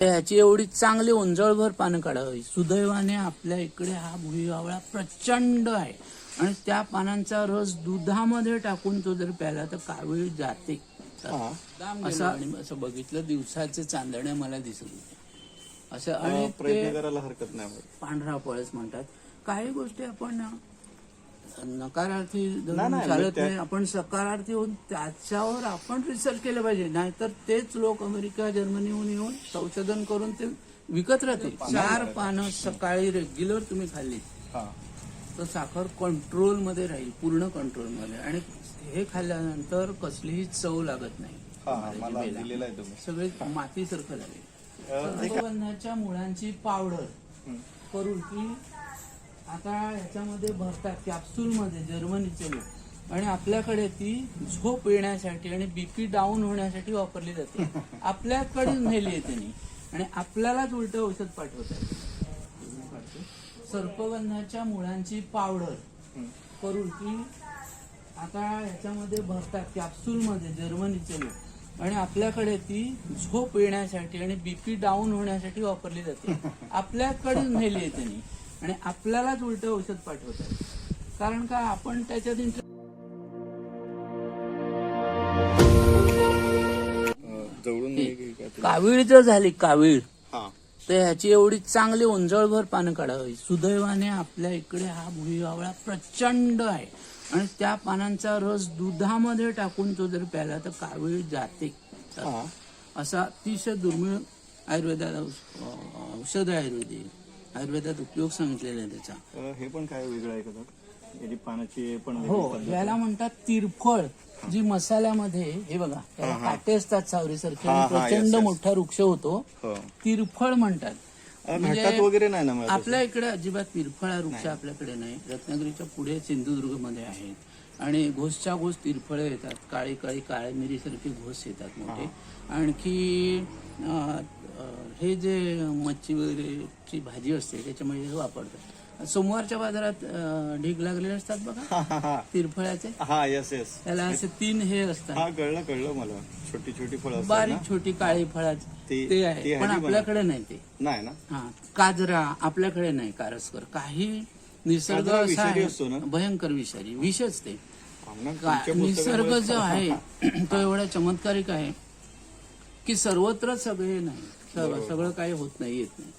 ह्याची एवढी चांगली उंजळभर पानं काढावी. सुदैवाने आपल्या इकडे हा भुईवावळा प्रचंड आहे. आणि त्या पानांचा रस दुधामध्ये टाकून तो जर प्याला तर कावीळ जाते. असं आणि असं बघितलं दिवसाचे चांदणे मला दिसत होते. असं आणि करायला हरकत नाही. पांढरा पळस म्हणतात. काही गोष्टी आपण नकारार्थी धरून नाही, चालत नाही. आपण सकारार्थी होऊन त्याच्यावर आपण रिसर्च केलं पाहिजे. नाहीतर तेच लोक अमेरिका जर्मनीहून येऊन संशोधन करून ते विकत राहतील. चार पानं सकाळी रेग्युलर तुम्ही खाल्ली. हा. तर साखर कंट्रोलमध्ये राहील पूर्ण कंट्रोलमध्ये आणि हे खाल्ल्यानंतर कसलीही चव लागत नाही. हा, हा, मला दिलेला आहे तुम्ही. सगळे मातीसारखं लागेल. अं, एक- सर्वन्नाच्या मुळांची पावडर. करून ती आता ह्याच्यामध्ये भरतात कॅप्सूल मध्ये जर्मनीचे लोक. आणि आपल्याकडे ती झोप येण्यासाठी आणि बीपी डाऊन होण्यासाठी वापरली जाते. आपल्याकडे नेली आहे त्यांनी. आणि आपल्यालाच उलट औषध पाठवतात. सर्पगंधाच्या मुळांची पावडर. करून ती आता ह्याच्यामध्ये भरतात कॅप्सूल मध्ये जर्मनीचे लोक. आणि आपल्याकडे ती झोप येण्यासाठी आणि बीपी डाऊन होण्यासाठी वापरली जाते. आपल्याकडे नेली आहे त्यांनी. आणि आपल्यालाच उलट औषध पाठवतात कारण का आपण त्याच्यात इंटर अं, जवळून नाही की काय ते? कावीळ जर झाली कावीळ तर ह्याची एवढी चांगली उंजळभर पानं काढावी. सुदैवाने आपल्या इकडे हा भुईवावळा प्रचंड आहे. आणि त्या पानांचा रस दुधामध्ये टाकून तो जर प्याला तर कावीळ जाते. असा अतिशय दुर्मिळ आयुर्वेदात औष- औषध आहे आयुर्वेदिक. आयुर्वेदात उपयोग सांगितलेला आहे त्याचा. अं, हे पण काय वेगळं आहे का? याची पानाची पण वेगळी हो पद्धत. याला म्हणतात तिरफळ. जी मसाल्यामध्ये हे बघा त्याला काटे असतात सावरीसारखे आणि हा, yes, प्रचंड yes. मोठा वृक्ष होतो. हो. तिरफळ म्हणतात. अं, म्हणजे घाटात वगैरे नाही ना मिळत आपल्या इकडे अजिबात तिरफळ हा वृक्ष आपल्याकडे नाही. रत्नागिरीच्या पुढे सिंधुदुर्गमध्ये आहेत. आणि घोसच्या घोस तिरफळे येतात. काळी काळी काळ्या मिरीसारखी घोस येतात मोठे. आणखी अं, हे जे मच्छी वगैरेची भाजी असते त्याच्यामध्ये हे वापरतात. सोमवारच्या बाजारात अं, ढीग लागलेले असतात बघा. हा हा हा. तिरफळ्याचे हा येस येस त्याला असे तीन हे असतात. हा कळलं कळलं मला. छोटी छोटी फळं असतात ना? बारीक छोटी काळी फळाची. ती- ते ती आहे पण आपल्याकडे नाही ते. नाही ना? हा काजरा आपल्याकडे नाही कारसकर. काही निसर्ग काजरा असा विषारी आहे. असतो ना? भयंकर विषारी विषच ते. हा ना, का- तुमच्या निसर्ग जो आहे तो एवढा चमत्कारिक आहे की सर्वत्र सगळे नाही. सगळं सगळं काही होत नाही येत नाही.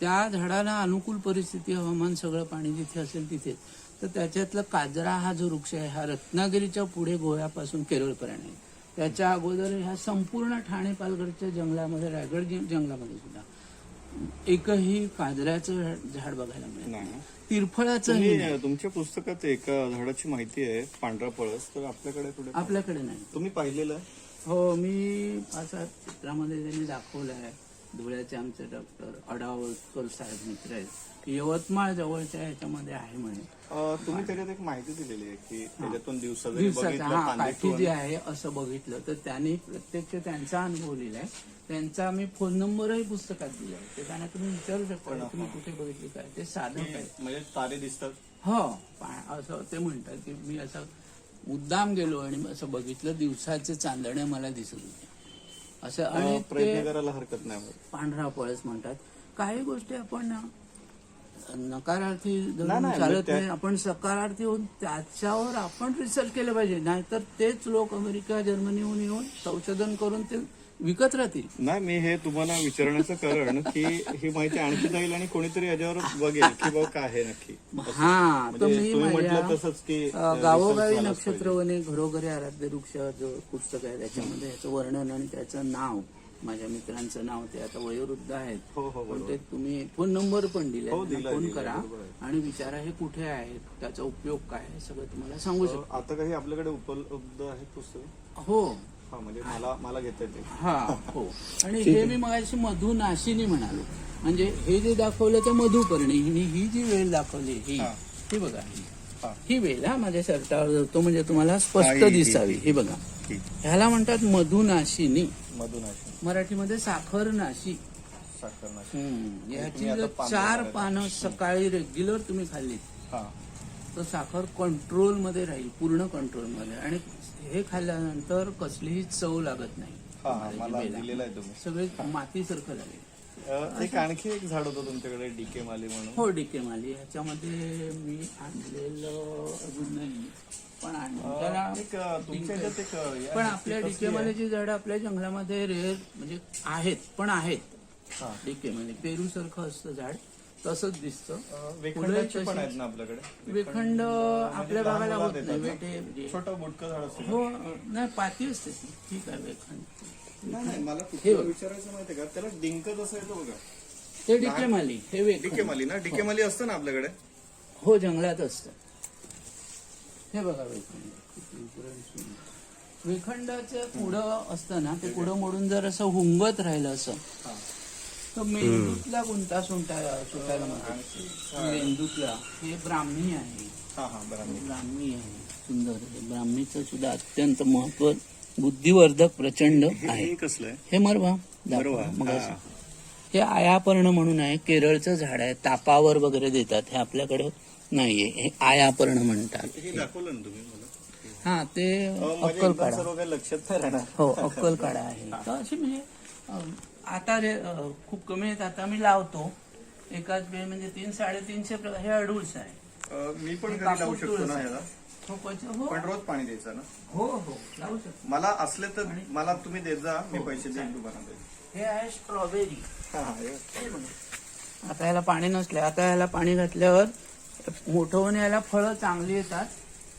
त्या झाडाला अनुकूल परिस्थिती हवामान सगळं पाणी जिथे असेल तिथे. तर त्याच्यातलं काजरा हा जो वृक्ष आहे हा रत्नागिरीच्या पुढे गोव्यापासून केरळपर्यंत आहे. त्याच्या अगोदर ह्या संपूर्ण ठाणे पालघरच्या जंगलामध्ये रायगड जंगलामध्ये सुद्धा एकही काजऱ्याचं झाड बघायला मिळत नाही. नाही. ना. तिरफळाचं तुमच्या पुस्तकात एका झाडाची माहिती आहे पांढरा पळस तर आपल्याकडे आपल्याकडे नाही. तुम्ही पाहिलेलं आहे? हो मी असा चित्रामध्ये त्यांनी दाखवलं आहे. धुळ्याचे आमचे डॉक्टर अडावळकर साहेब मित्र आहेत. यवतमाळ जवळच्या ह्याच्यामध्ये आहे म्हणे. अं, तुम्ही त्याच्यात एक माहिती दिलेली आहे की त्याच्यातून दिवसा जरी दिवसाचा बघितलं हा काठी कांदे जी आहे असं बघितलं. तर त्यांनी प्रत्यक्ष त्यांचा अनुभव लिहिलाय त्यांचा मी फोन नंबरही पुस्तकात दिलाय ते त्यांना तुम्ही विचारू शकता तुम्ही कुठे बघितली काय? ते साधं काय? म्हणजे तारे दिसतात. हो पा- असं ते म्हणतात की मी असं मुद्दाम गेलो आणि असं बघितलं दिवसाचे चांदणे मला दिसत होते. असं आणि प्रयत्न करायला हरकत नाही. पांढरा पळस म्हणतात. काही गोष्टी आपण नकारार्थी चालत नाही. आपण सकारार्थी होऊन त्याच्यावर आपण रिसर्च केलं पाहिजे. नाहीतर तेच लोक अमेरिका जर्मनीहून येऊन संशोधन करून ते विकत राहतील. नाही मी हे तुम्हाला विचारण्याचं कारण की ही माहिती आणखी जाईल आणि कोणीतरी याच्यावर बघेल की बाबा काय आहे नक्की. हा तर म्हणजे मी म्हटलं तसंच की गावोगावी नक्षत्रवने घरोघरी आराध्य वृक्ष जो पुस्तक आहे त्याच्यामध्ये याचं वर्णन आणि त्याचं नाव माझ्या मित्रांचं नाव ते आता वयोवृद्ध आहेत. हो हो पण ते तुम्ही फोन नंबर पण दिले हो, फोन करा आहे. आणि विचारा हे कुठे आहे त्याचा उपयोग काय आहे सगळं तुम्हाला सांगू शकतो. आता काही आपल्याकडे उपलब्ध आहेत पुस्तक? हो. हा म्हणजे मला मला घेता येते हा हो. आणि हे मी मगाशी मधु नाशिनी म्हणालो. म्हणजे हे जे दाखवलं ते मधुपर्णी. ही जी वेळ दाखवली ही हा. ही बघा ही. हा. ही वेल हा माझ्या शर्टावर धरतो म्हणजे तुम्हाला हा, स्पष्ट ही- ही- दिसावी. ही. हे बघा. ठीक ह्याला म्हणतात मधुनाशिनी मधुनाशी मराठीमध्ये साखर नाशी साखर नाशी हम्म. याची आता जर पानं चार. पानं सकाळी रेग्युलर तुम्ही खाल्ली हा. तर साखर कंट्रोलमध्ये राहील पूर्ण कंट्रोलमध्ये आणि हे खाल्ल्यानंतर कसलीही चव लागत नाही. तुम्ही. सगळे मातीसारखं झाले एक आणखी एक झाड होतं तुमच्याकडे डीके माली म्हणून. हो डीके माली. ह्याच्यामध्ये मी आणलेलं अजून नाही. पण पण आपल्या डीके मालीची झाडं आपल्या जंगलामध्ये रेअर म्हणजे आहेत पण आहेत. डीके माली. पेरू सारखं असतं झाड. तसंच दिसतं. वेखंडाचे पण आहेत ना आपल्याकडे? वेखंड आपल्या लहान भागाला होत नाही? वेटे म्हणजे छोटं झाड असतं हो नाही पाती असते ती. ठीक आहे वेखंड. नाही नाही मला हे. विचारायचं माहितीये का? त्याला डिंक कसं येतो बघा. ते डीके माली हे डीके वेखंड. माली ना? डीके माली असतं ना आपल्याकडे? हो जंगलात असतं. हे बघा वेखंड. वेखंडाचं कुडं असतं ना ते कुडं मोडून जर असं हुंगत राहिलं असं तर मेंदूतला गुंता सुंटा सुटायला मदत मेंदूतला. हे ब्राह्मी आहे. हा हा ब्राह्मी. आहे. सुंदर हे ब्राह्मीचं सुद्धा अत्यंत महत्त्व बुद्धिवर्धक प्रचंड आहे. हे कसलं हे मरवा. मरवा, मग हा. आयापर्ण म्हणून आहे. केरळचं झाड आहे. तापावर वगैरे देतात. हे आपल्याकडे नाहीये. हे आयापर्ण म्हणतात. हे हा ते म्हणजे अक्कल काढा लक्षात हो अक्कल काढा आहे म्हणजे आता रे खूप कमी आहेत. आता मी लावतो. एकाच वेळ म्हणजे तीन साडेतीनशे हे अडूळच आहे. अ, मी पण घरी लावू शकतो ना. ह्याला? हो हो. पण रोज पाणी द्यायचं ना? हो हो. लावू शकतो. मला असले तर मला तुम्ही देत जा. मी पैसे देईन तुम्हाला हे आहे स्ट्रॉबेरी. हा, हा, हे. आता याला पाणी नसले आता याला पाणी घातल्यावर मोठं होऊन याला फळं चांगली येतात.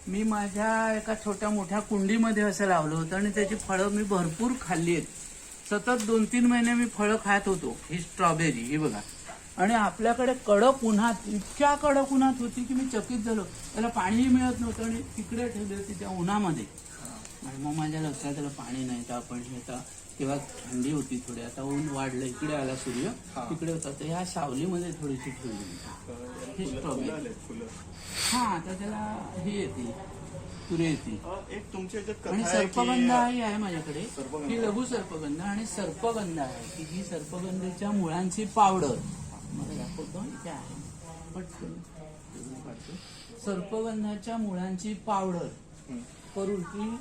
मी माझ्या एका छोट्या मोठ्या कुंडीमध्ये असं लावलं होतं आणि त्याची फळं मी भरपूर खाल्ली आहेत. सतत दोन तीन महिने मी फळं खात होतो ही स्ट्रॉबेरी ही बघा. आणि आपल्याकडे कडक उन्हात इतक्या कडक उन्हात होती की मी चकित झालो. त्याला पाणीही मिळत नव्हतं आणि तिकडे ठेवली होती त्या उन्हामध्ये. आणि मग माझ्या लक्षात आलं पाणी नाही तर आपण हे आता तेव्हा थंडी होती थोडी आता ऊन वाढलं इकडे आला सूर्य. तिकडे होता. तर ह्या सावलीमध्ये थोडीशी ठेवली हे स्ट्रॉबेरी. हा आता त्याला हे येते. तुरे येते. एक तुमच्या आणि कथा आहे सर्पगंध ही आहे माझ्याकडे. सर्पगंध. ही लघु सर्पगंध आणि सर्पगंध आहे. की ही सर्पगंधीच्या मुळांची पावडर. मला दाखवतो इथे आहे. पटकन इकडून काढतो. सर्पगंधाच्या मुळांची पावडर. हं. करून ती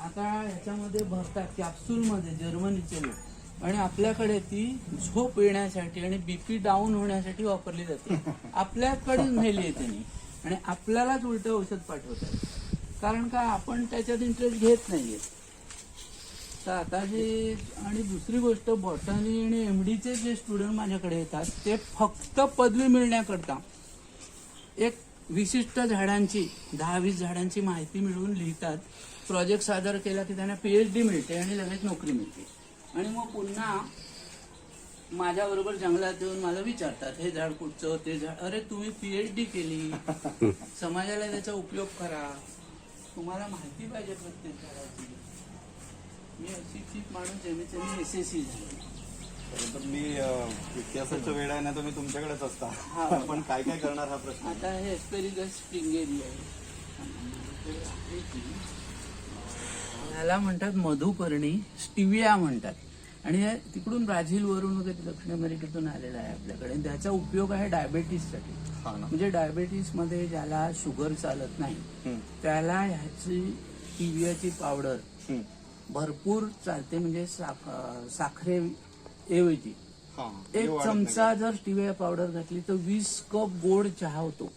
आता ह्याच्यामध्ये भरतात कॅप्सूल मध्ये जर्मनीचे लोक. आणि आपल्याकडे ती झोप येण्यासाठी आणि बीपी डाऊन होण्यासाठी वापरली जाते. आपल्याकडे नेली आहे त्यांनी आणि आपल्यालाच उलट औषध पाठवतात. कारण का आपण त्याच्यात इंटरेस्ट घेत नाहीये. तर आता जे आणि दुसरी गोष्ट बॉटनी आणि एमडीचे जे स्टुडंट माझ्याकडे येतात ते फक्त पदवी मिळण्याकरता एक विशिष्ट झाडांची दहा वीस झाडांची माहिती मिळवून लिहितात. प्रोजेक्ट सादर केला की त्यांना पीएचडी मिळते आणि लगेच नोकरी मिळते. आणि मग पुन्हा माझ्याबरोबर जंगलात येऊन मला विचारतात हे झाड कुठचं? ते झाड अरे तुम्ही पीएचडी केली. समाजाला त्याचा उपयोग करा. तुम्हाला माहिती पाहिजे प्रत्येक झाडाची मी अशिक्षित माणूस त्यांनी एस एस सी झाले. तर मी इतिहासाच्या वेळ आहे ना तर मी तुमच्याकडेच. असता. पण काय काय करणार हा प्रश्न? आता हे एस्पेरिगस स्प्रिंगेरी आहे. ह्याला म्हणतात मधुपर्णी स्टिविया म्हणतात. आणि हे तिकडून ब्राझीलवरून वगैरे दक्षिण अमेरिकेतून आलेला आहे आपल्याकडे. आणि त्याचा उपयोग आहे डायबेटीससाठी. हा म्हणजे डायबेटीसमध्ये ज्याला शुगर चालत नाही त्याला ह्याची स्टिवियाची पावडर. भरपूर चालते म्हणजे साख साखरे ऐवजी. एक चमचा जर स्टिविया पावडर घातली तर वीस कप गोड चहा होतो.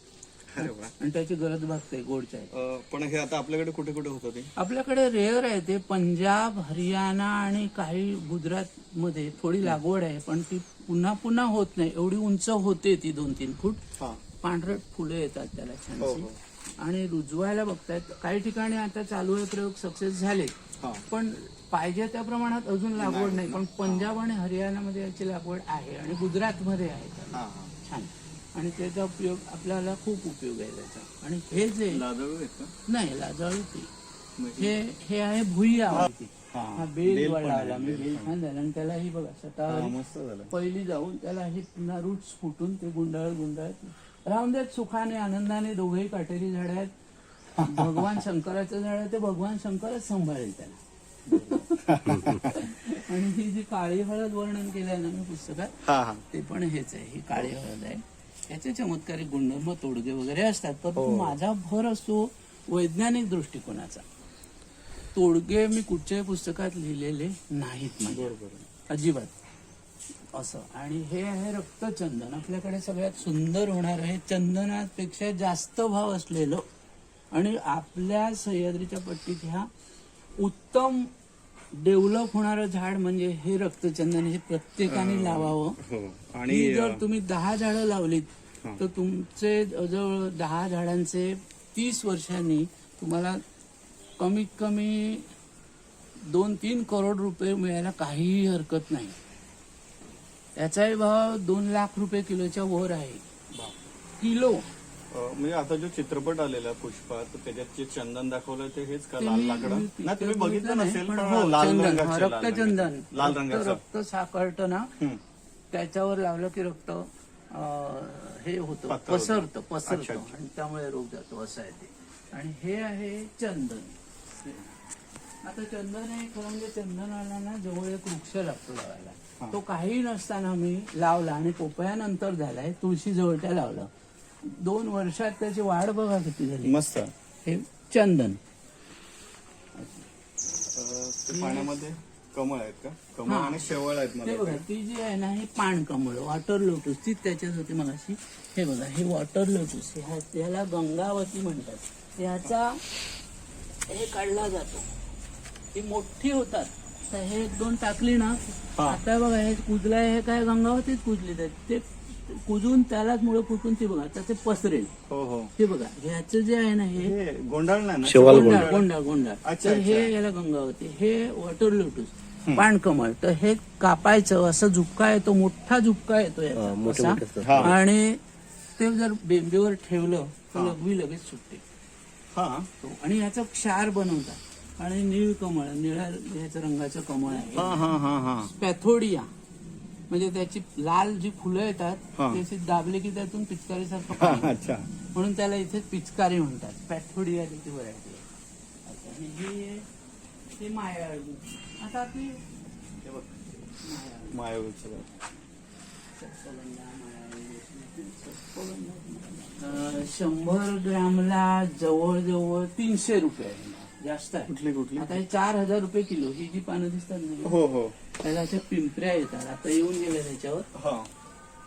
अरे वा. आणि त्याची गरज भागते गोड चहा अ, पण हे आता आपल्याकडे कुठे कुठे होतं ते? आपल्याकडे रेअर आहे ते पंजाब हरियाणा आणि काही गुजरात मध्ये थोडी लागवड आहे पण ती पुन्हा पुन्हा होत नाही. एवढी उंच होते ती दोन तीन फूट. हा. पांढरट फुलं येतात त्याला हो छानशी. हो. आणि रुजवायला बघतायत. काही ठिकाणी आता चालू आहे प्रयोग सक्सेस झाले हा. पण पाहिजे त्या प्रमाणात अजून लागवड नाही. पण पंजाब आणि हरियाणामध्ये याची लागवड आहे आणि गुजरातमध्ये आहे. हा हा. छान. आणि त्याचा उपयोग आपल्याला खूप उपयोग आहे त्याचा. आणि हे जे लाजळू आहेत का? नाही लाजाळू ती म्हणजे- हे हे आहे भुई आवडती हा, हा बेल बेल पण वळाला आहे, मी बेल बेल खांदा आणि त्याला ही बघा हा, मस्त झालं. पहिली जाऊन त्याला हे पुन्हा रूट्स फुटून ते गुंडाळत गुंडाळत राहून देत सुखाने आनंदाने दोघेही काटेरी झाड आहेत. भगवान शंकराचं झाड आहे ते भगवान शंकरच सांभाळेल त्याला. आणि ही जी काळी हळद वर्णन केलंय ना मी पुस्तकात हा हा. ते पण हेच आहे ही काळी हळद आहे. याचे चमत्कारिक गुणधर्म तोडगे वगैरे असतात परंतु हो. माझा भर असतो वैज्ञानिक दृष्टिकोनाचा. तोडगे मी कुठच्याही पुस्तकात लिहिलेले नाहीत. बरोबर. अजिबात. असं. आणि हे आहे रक्तचंदन. आपल्याकडे सगळ्यात सुंदर होणार आहे चंदनापेक्षा जास्त भाव असलेलं आणि आपल्या सह्याद्रीच्या पट्टीत ह्या उत्तम डेव्हलप होणारं झाड म्हणजे हे रक्तचंदन हे प्रत्येकाने लावावं. हो. आणि जर तुम्ही दहा झाडं लावलीत तर तुमचे जवळ दहा झाडांचे तीस वर्षांनी तुम्हाला कमीत कमी दोन तीन करोड रुपये मिळायला काहीही हरकत नाही. याचाही भाव दोन लाख रुपये किलोच्या वर आहे. किलो. म्हणजे आता जो चित्रपट आलेला पुष्पा तर त्याच्यात जे चंदन दाखवलं ते हेच का लाल लाकडं? तुम्ही बघितलं नसेल पण हो, लाल चंदन, रंगाचं हा, लाल रक्तचंदन. लाल रक्त- रंगाचं. रक्त साकळतं ना. त्याच्यावर लावलं की रक्त अं, हे होतं पातळ होतं. पसरतं अच्छा, पसरतं. अच्छा. आणि त्यामुळे रोग जातो असं आहे ते. आणि हे आहे चंदन. आता चंदन हे खरं म्हणजे चंदनाला ना जवळ एक वृक्ष लागतो लावायला. तो काही नसताना मी लावला आणि पोपयानंतर झालाय तुळशी जवळच्या लावलं. दोन वर्षात त्याची वाढ बघा किती झाली. मस्त. हे चंदन. ते पाण्यामध्ये कमळ आहेत का? कमळ हा. आणि शेवळ आहेत मला हे बघा ती जी आहे ना हे पान कमळ वॉटर लोटस ती त्याच्यात होती मगाशी हे बघा हे वॉटर लोटस ह्या त्याला गंगावती म्हणतात. ह्याचा हे काढला जातो. ती मोठी होतात. तर हे एक दोन टाकली ना हा. आता बघा हे कुजलाय हे काय गंगावतीच कुजली ते कुजून त्यालाच मुळे फुटून ती बघा तर ते पसरेल. हो हो. हे बघा ह्याचं जे आहे ना हे हे गोंडाळ नाही ना? गोंडा गोंडा गोंडा अच्छा, तर हे. याला गंगावती हे वॉटर लोटस पाणकमळ तर हे कापायचं असं झुपका येतो मोठा झुपका येतो याचा असा. हा. आणि ते जर बेंबीवर ठेवलं तर लघवी लगेच सुटते. हा. आणि याचं क्षार बनवतात. आणि निळ कमळ निळ्या ह्याच्या रंगाचं कमळ आहे. हा हा हा हा. पॅथोडिया म्हणजे त्याची लाल जी फुलं येतात हा. ती अशी दाबली की त्यातून पिचकारीसारखं हा, पाणी अच्छा. म्हणून त्याला इथे पिचकारी म्हणतात. पॅथोडिया त्याची व्हरायटी आहे आणि ही आहे- ही मायाळू. आता आपली हे बघ. अं, शंभर ग्रामला जवळजवळ तीनशे रुपये आहे. जास्त आहे. कुठली कुठली? आता हे चार हजार रुपये किलो ही जी पानं दिसतात ना हो हो. त्याला अशा पिंपऱ्या येतात. आता येऊन गेल्या त्याच्यावर. हा.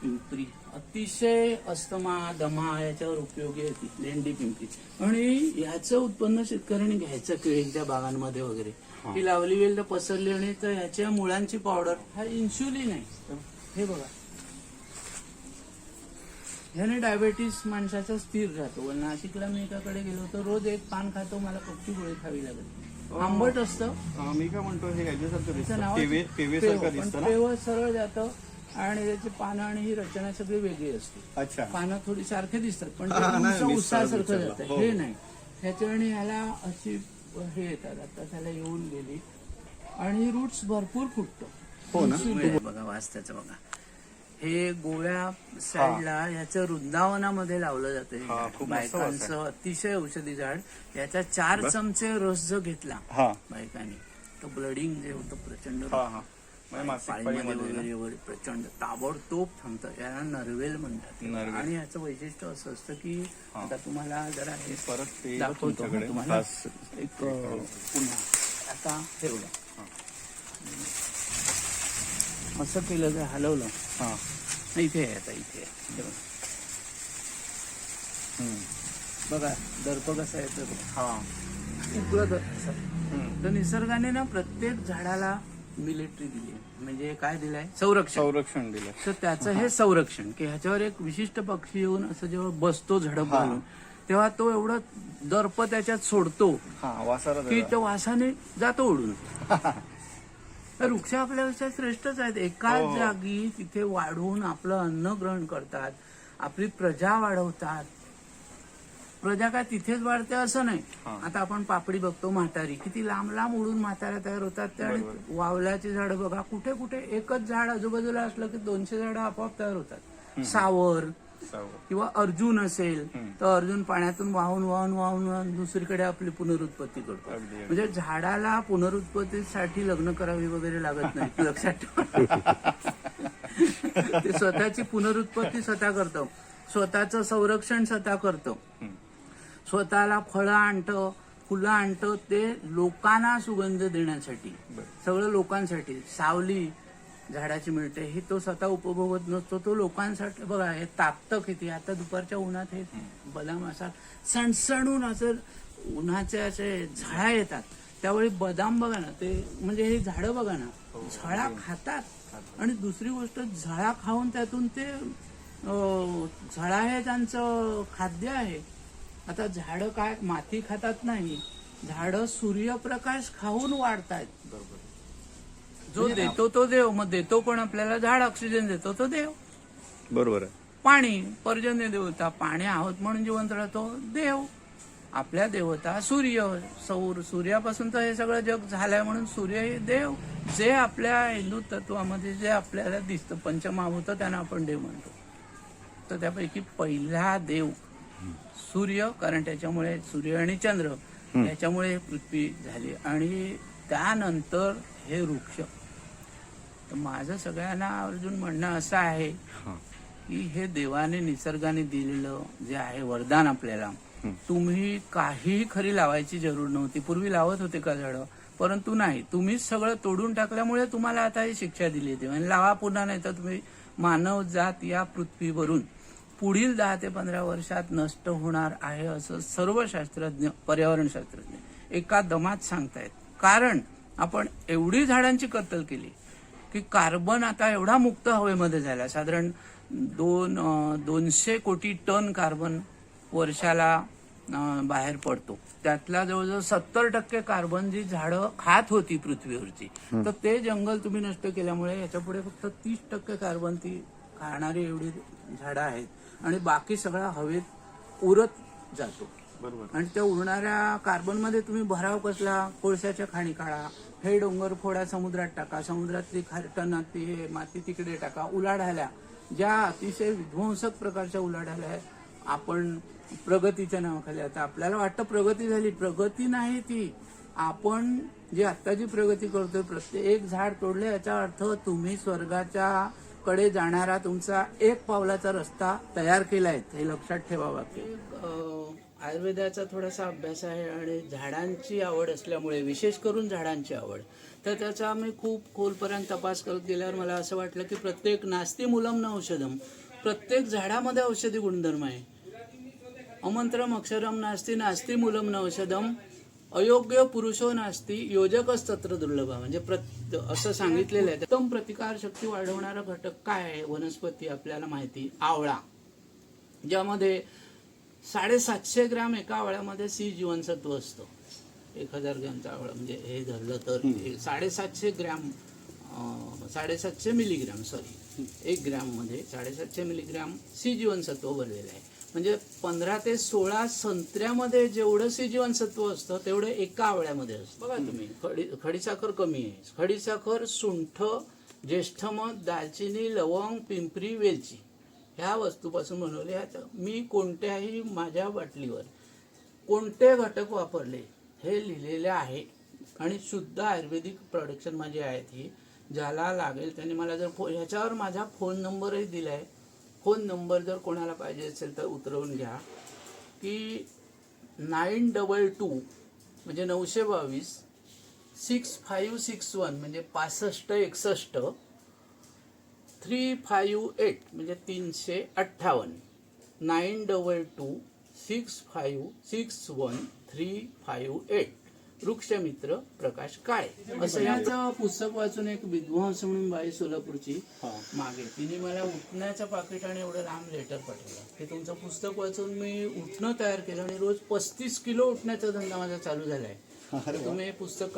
पिंपरी. अतिशय अस्थमा दमा याच्यावर उपयोगी आहे ती लेंडी पिंपरी. आणि ह्याचं उत्पन्न शेतकऱ्यांनी घ्यायचं केळीच्या बागांमध्ये वगैरे. ती लावली वेल तर पसरली आणि तर ह्याच्या मुळांची पावडर हा इन्शुलिन आहे. हे बघा. ह्याने डायबेटीस माणसाचा स्थिर राहतो. व नाशिकला मी एकाकडे गेलो तर रोज एक पान खातो मला पक्षी गोळी खावी लागत. आंबट असतं. मी काय म्हणतो हे याच्यासारखं पेवे सरळ जातं आणि त्याची पानं आणि ही रचना सगळी वेगळी असते. अच्छा. पानं थोडी सारखे दिसतात पण हा, उसासारखं जातं. विचारलं. हे हो. नाही. ह्याच्याने ह्याला अशी हे येतात. आता त्याला येऊन गेली. आणि रूट्स भरपूर फुटतो. हो ना? बघा वास त्याचा बघा. हे गोव्या साईडला ह्याचं वृंदावनामध्ये लावलं जातं हे हा. खूप मस्त आहे. बायकांचं अतिशय औषधी झाड. याचा चार चमचे रस जर घेतला हा. बायकांनी तर ब्लडिंग जे होतं प्रचंड हा हा. म्हणजे मासिक पाळीमध्ये पाळीमध्ये ना? वगैरे वगैरे प्रचंड ताबडतोब थांबतं. याला नरवेल म्हणतात नरवेल. आणि याचं वैशिष्ट्य असं असतं की आता तुम्हाला जरा हे परत ते दाखवतो. तुमच्याकडे. हा तुम्हाला खास एक अं, पुन्हा. आता हे. बघा असं केलं तर हलवलं हा इथे आहे आता इथे बघा. दर्प कसा येतो. हा. तर निसर्गाने ना प्रत्येक झाडाला मिलिटरी दिली. म्हणजे काय दिलंय संरक्षण संरक्षण दिलं तर त्याचं हे संरक्षण की ह्याच्यावर एक विशिष्ट पक्षी येऊन असं जेव्हा बसतो झडप. घालून तेव्हा तो एवढं दर्प त्याच्यात सोडतो की जरा. तो वासाने जातो उडून तर वृक्ष आपल्यापेक्षा श्रेष्ठच आहेत एकाच हो, हो. जागी तिथे वाढून आपलं अन्न ग्रहण करतात आपली प्रजा वाढवतात प्रजा काय तिथेच वाढते असं नाही हा. आता आपण पापडी बघतो म्हातारी किती लांब लांब उडून म्हाताऱ्या तयार होतात त्या आणि बरोबर. वावल्याची झाडं बघा कुठे कुठे एकच झाड आजूबाजूला असलं की दोनशे झाडं आपोआप तयार होतात सावर सावं. किंवा अर्जुन असेल. तर अर्जुन पाण्यातून वाहून वाहून वाहून वाहून दुसरीकडे आपली पुनरुत्पत्ती करतो. म्हणजे झाडाला पुनरुत्पत्तीसाठी लग्न करावी वगैरे लागत नाही लक्षात ठेवा. ते स्वतःची पुनरुत्पत्ती स्वतः करतं. स्वतःचं संरक्षण स्वतः करतं. स्वतःला फळं आणतं फुलं आणतो ते लोकांना सुगंध देण्यासाठी. सगळं लोकांसाठी. सावली झाडाची मिळते. ही तो स्वतः उपभोगत नसतो. तो लोकांसाठी बघा हे तापतं किती आता दुपारच्या उन्हात हे बदाम असा सणसणून असं उन्हाचे असे झळा येतात. त्यावेळी बदाम बघा ना ते म्हणजे हे झाडं बघा ना झळा खातात. आणि दुसरी गोष्ट झळा खाऊन त्यातून ते झळा हे त्यांचं खाद्य आहे. आता झाडं काय माती खातात नाही. झाडं सूर्यप्रकाश खाऊन वाढतायत. जो देतो तो देव मग देतो कोण आपल्याला? झाड ऑक्सिजन देतो तो देव. बरोबर आहे. पाणी पर्जन्य देवता पाणी आहोत म्हणून जिवंत राहतो देव. आपल्या देवता सूर्य सौर सूर्यापासून तर हे सगळं जग झालंय म्हणून सूर्य हे देव. जे आपल्या हिंदू तत्वामध्ये जे आपल्याला दिसतं पंचमहाभूत त्यांना आपण देव म्हणतो. तर त्यापैकी पहिला देव सूर्य कारण त्याच्यामुळे सूर्य आणि चंद्र याच्यामुळे पृथ्वी झाली. आणि त्यानंतर हे वृक्ष. तर माझं सगळ्यांना अर्जुन म्हणणं असं आहे की हे देवाने निसर्गाने दिलेलं जे आहे वरदान आपल्याला तुम्ही काही खरी लावायची जरूर नव्हती. पूर्वी लावत होते का झाडं? परंतु नाही. तुम्हीच सगळं तोडून टाकल्यामुळे तुम्हाला आता ही शिक्षा दिली आहे आणि लावा पुन्हा नाही तर तुम्ही मानव जात या पृथ्वीवरून पुढील दहा ते पंधरा वर्षात नष्ट होणार आहे असं सर्व शास्त्रज्ञ पर्यावरण शास्त्रज्ञ एका दमात सांगतायत. कारण आपण एवढी झाडांची कत्तल केली की कार्बन आता एवढा मुक्त हवेमध्ये झाला. साधारण दोन दोनशे कोटी टन कार्बन वर्षाला बाहेर पडतो. त्यातला जवळजवळ सत्तर टक्के कार्बन जी झाडं खात होती पृथ्वीवरची तर ते जंगल तुम्ही नष्ट केल्यामुळे याच्यापुढे फक्त तीस टक्के कार्बन ती खाणारी एवढी झाडं आहेत आणि बाकी सगळा हवेत उरत जातो. बरोबर. आणि त्या उरणाऱ्या कार्बनमध्ये तुम्ही भराव कसला? कोळशाच्या खाणी काढा. हे डोंगर फोडा समुद्रात टाका. समुद्रातली खारटना ती माती तिकडे टाका. उलाढाल्या. ज्या अतिशय विध्वंसक प्रकारच्या उलाढाल्या आहेत आपण प्रगतीच्या नावाखाली आता आपल्याला वाटतं प्रगती झाली. प्रगती नाही ती. आपण जी आत्ताची प्रगती करतोय प्रत्येक झाड तोडले याचा अर्थ तुम्ही स्वर्गाच्या कडे जाणारा तुमचा एक पावलाचा रस्ता तयार केलाय. हे लक्षात ठेवावा आयुर्वेदाचा थोडासा अभ्यास आहे आणि झाडांची आवड असल्यामुळे विशेष करून झाडांची आवड तर त्याचा मी खूप खोलपर्यंत तपास करत गेल्यावर मला असं वाटलं की प्रत्येक नास्ती मुलम न औषधम प्रत्येक झाडामध्ये औषधी गुणधर्म आहे. अमंत्रम अक्षरम नास्ती नास्ती मुलम न औषधम अयोग्य पुरुषो नास्ती योजकच तत्र दुर्लभ. म्हणजे प्रत असं सांगितलेलं आहे. उत्तम प्रतिकार शक्ती वाढवणारा घटक काय आहे? वनस्पती आपल्याला माहिती. आवळा. ज्यामध्ये साडेसातशे ग्रॅम एका आवळ्यामध्ये सी जीवनसत्व असतं. एक हजार ग्रॅमचा आवळा म्हणजे हे धरलं तर साडेसातशे ग्रॅम साडेसातशे मिलीग्रॅम सॉरी एक ग्रॅममध्ये साडेसातशे मिलीग्रॅम सी जीवनसत्व भरलेलं आहे. म्हणजे पंधरा ते सोळा संत्र्यामध्ये जेवढं सी जीवनसत्व असतं तेवढं एका आवळ्यामध्ये असतं. बघा तुम्ही खडी खडीसाखर कमी आहे. खडीसाखर सुंठ ज्येष्ठमध दालचिनी लवंग पिंपरी वेलची. ह्या वस्तूपासून बनवले आहेत मी कोणत्याही माझ्या बाटलीवर कोणते घटक वापरले हे लिहिलेले आहे. आणि शुद्ध आयुर्वेदिक प्रोडक्शन माझी आहेत ही ज्याला लागेल त्याने मला जर फो ह्याच्यावर माझा फोन नंबरही दिला आहे फोन नंबर जर कोणाला पाहिजे असेल तर उतरवून घ्या. की नाईन डबल टू म्हणजे नऊशे बावीस सिक्स फाईव्ह सिक्स वन म्हणजे पासष्ट एकसष्ट थ्री फाईव्ह एट म्हणजे तीनशे अठ्ठावन्न. Nine double two six five six one three five eight. वृक्षमित्र प्रकाश काळे. असं पुस्तक वाचून एक विद्वांस म्हणून बाई सोलापूरची मागे. तिने मला उठण्याचं पाकिट आणि एवढं लांब लेटर पाठवलं. हे तुमचं पुस्तक वाचून मी उठणं तयार केलं आणि रोज पस्तीस किलो उठण्याचा धंदा माझा चालू झालाय. तुम्ही हे पुस्तक